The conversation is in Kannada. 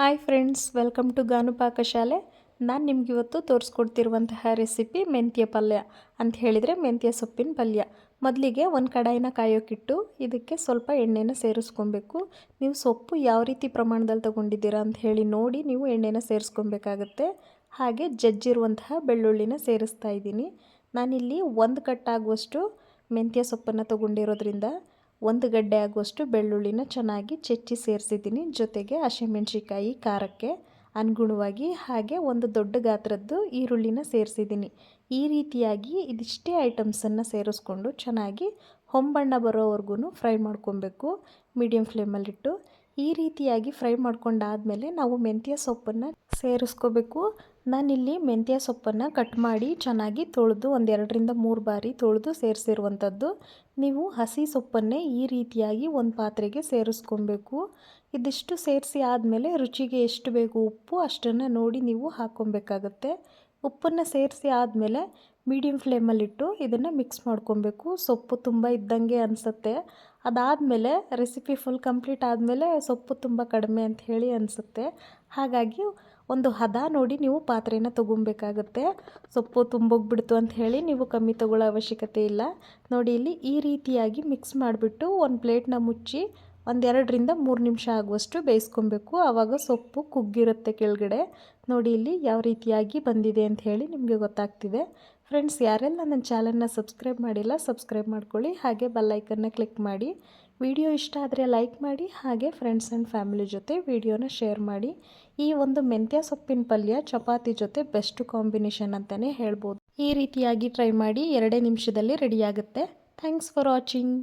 ಹಾಯ್ ಫ್ರೆಂಡ್ಸ್, ವೆಲ್ಕಮ್ ಟು ಗಾನು ಪಾಕಶಾಲೆ ನಾನು ನಿಮ್ಗೆ ಇವತ್ತು ತೋರಿಸ್ಕೊಡ್ತಿರುವಂತಹ ರೆಸಿಪಿ ಮೆಂತ್ಯ ಪಲ್ಯ ಅಂತ ಹೇಳಿದರೆ ಮೆಂತ್ಯ ಸೊಪ್ಪಿನ ಪಲ್ಯ. ಮೊದಲಿಗೆ ಒಂದು ಕಡಾಯಿನ ಕಾಯೋಕ್ಕಿಟ್ಟು ಇದಕ್ಕೆ ಸ್ವಲ್ಪ ಎಣ್ಣೆನ ಸೇರಿಸ್ಕೊಬೇಕು. ನೀವು ಸೊಪ್ಪು ಯಾವ ರೀತಿ ಪ್ರಮಾಣದಲ್ಲಿ ತೊಗೊಂಡಿದ್ದೀರಾ ಅಂತ ಹೇಳಿ ನೋಡಿ ನೀವು ಎಣ್ಣೆನ ಸೇರಿಸ್ಕೊಬೇಕಾಗತ್ತೆ. ಹಾಗೆ ಜಜ್ಜಿರುವಂತಹ ಬೆಳ್ಳುಳ್ಳಿನ ಸೇರಿಸ್ತಾ ಇದ್ದೀನಿ. ನಾನಿಲ್ಲಿ ಒಂದು ಕಟ್ಟಾಗುವಷ್ಟು ಮೆಂತ್ಯ ಸೊಪ್ಪನ್ನು ತೊಗೊಂಡಿರೋದ್ರಿಂದ ಒಂದು ಗಡ್ಡೆ ಆಗುವಷ್ಟು ಬೆಳ್ಳುಳ್ಳಿನ ಚೆನ್ನಾಗಿ ಚೆಚ್ಚಿ ಸೇರಿಸಿದ್ದೀನಿ. ಜೊತೆಗೆ ಹಸಿಮೆಣ್ಸಿಕಾಯಿ ಖಾರಕ್ಕೆ ಅನುಗುಣವಾಗಿ ಹಾಗೆ ಒಂದು ದೊಡ್ಡ ಗಾತ್ರದ್ದು ಈರುಳ್ಳಿನ ಸೇರಿಸಿದ್ದೀನಿ. ಈ ರೀತಿಯಾಗಿ ಇದಿಷ್ಟೇ ಐಟಮ್ಸನ್ನು ಸೇರಿಸ್ಕೊಂಡು ಚೆನ್ನಾಗಿ ಹೊಂಬಣ್ಣ ಬರೋವರೆಗೂ ಫ್ರೈ ಮಾಡ್ಕೊಬೇಕು. ಮೀಡಿಯಮ್ ಫ್ಲೇಮಲ್ಲಿಟ್ಟು ಈ ರೀತಿಯಾಗಿ ಫ್ರೈ ಮಾಡ್ಕೊಂಡಾದಮೇಲೆ ನಾವು ಮೆಂತ್ಯ ಸೊಪ್ಪನ್ನು ಸೇರಿಸ್ಕೋಬೇಕು. ನಾನಿಲ್ಲಿ ಮೆಂತ್ಯ ಸೊಪ್ಪನ್ನು ಕಟ್ ಮಾಡಿ ಚೆನ್ನಾಗಿ ತೊಳೆದು ಒಂದೆರಡರಿಂದ ಮೂರು ಬಾರಿ ತೊಳೆದು ಸೇರಿಸಿರುವಂಥದ್ದು. ನೀವು ಹಸಿ ಸೊಪ್ಪನ್ನೇ ಈ ರೀತಿಯಾಗಿ ಒಂದು ಪಾತ್ರೆಗೆ ಸೇರಿಸ್ಕೊಬೇಕು. ಇದಿಷ್ಟು ಸೇರಿಸಿ ಆದಮೇಲೆ ರುಚಿಗೆ ಎಷ್ಟು ಬೇಕು ಉಪ್ಪು ಅಷ್ಟನ್ನು ನೋಡಿ ನೀವು ಹಾಕ್ಕೊಬೇಕಾಗತ್ತೆ. ಉಪ್ಪನ್ನು ಸೇರಿಸಿ ಆದಮೇಲೆ ಮೀಡಿಯಮ್ ಫ್ಲೇಮಲ್ಲಿಟ್ಟು ಇದನ್ನು ಮಿಕ್ಸ್ ಮಾಡ್ಕೊಬೇಕು. ಸೊಪ್ಪು ತುಂಬ ಇದ್ದಂಗೆ ಅನಿಸುತ್ತೆ. ಅದಾದಮೇಲೆ ರೆಸಿಪಿ ಫುಲ್ ಕಂಪ್ಲೀಟ್ ಆದಮೇಲೆ ಸೊಪ್ಪು ತುಂಬ ಕಡಿಮೆ ಅಂತ ಹೇಳಿ ಅನಿಸುತ್ತೆ. ಹಾಗಾಗಿ ಒಂದು ಹದ ನೋಡಿ ನೀವು ಪಾತ್ರೆನ ತೊಗೊಬೇಕಾಗತ್ತೆ. ಸೊಪ್ಪು ತುಂಬೋಗ್ಬಿಡ್ತು ಅಂತ ಹೇಳಿ ನೀವು ಕಮ್ಮಿ ತಗೊಳ್ಳೋ ಅವಶ್ಯಕತೆ ಇಲ್ಲ. ನೋಡಿ ಇಲ್ಲಿ ಈ ರೀತಿಯಾಗಿ ಮಿಕ್ಸ್ ಮಾಡಿಬಿಟ್ಟು ಒಂದು ಪ್ಲೇಟ್ನ ಮುಚ್ಚಿ ಒಂದೆರಡರಿಂದ ಮೂರು ನಿಮಿಷ ಆಗುವಷ್ಟು ಬೇಯಿಸ್ಕೊಬೇಕು. ಆವಾಗ ಸೊಪ್ಪು ಕುಗ್ಗಿರುತ್ತೆ ಕೆಳಗಡೆ. ನೋಡಿ ಇಲ್ಲಿ ಯಾವ ರೀತಿಯಾಗಿ ಬಂದಿದೆ ಅಂತ ಹೇಳಿ ನಿಮಗೆ ಗೊತ್ತಾಗ್ತಿದೆ. ಫ್ರೆಂಡ್ಸ್ ಯಾರೆಲ್ಲ ನನ್ನ ಚಾನಲ್ನ ಸಬ್ಸ್ಕ್ರೈಬ್ ಮಾಡಿಲ್ಲ ಸಬ್ಸ್ಕ್ರೈಬ್ ಮಾಡ್ಕೊಳ್ಳಿ. ಹಾಗೆ ಬೆಲ್ಲೈಕನ್ನ ಕ್ಲಿಕ್ ಮಾಡಿ. ವಿಡಿಯೋ ಇಷ್ಟ ಆದರೆ ಲೈಕ್ ಮಾಡಿ. ಹಾಗೆ ಫ್ರೆಂಡ್ಸ್ ಆ್ಯಂಡ್ ಫ್ಯಾಮಿಲಿ ಜೊತೆ ವಿಡಿಯೋನ ಶೇರ್ ಮಾಡಿ. ಈ ಒಂದು ಮೆಂತ್ಯ ಸೊಪ್ಪಿನ ಪಲ್ಯ, ಚಪಾತಿ ಜೊತೆ ಬೆಸ್ಟ್ ಕಾಂಬಿನೇಷನ್ ಅಂತಲೇ ಹೇಳ್ಬೋದು. ಈ ರೀತಿಯಾಗಿ ಟ್ರೈ ಮಾಡಿ. ಎರಡೇ ನಿಮಿಷದಲ್ಲಿ ರೆಡಿಯಾಗುತ್ತೆ ಥ್ಯಾಂಕ್ಸ್ ಫಾರ್ ವಾಚಿಂಗ್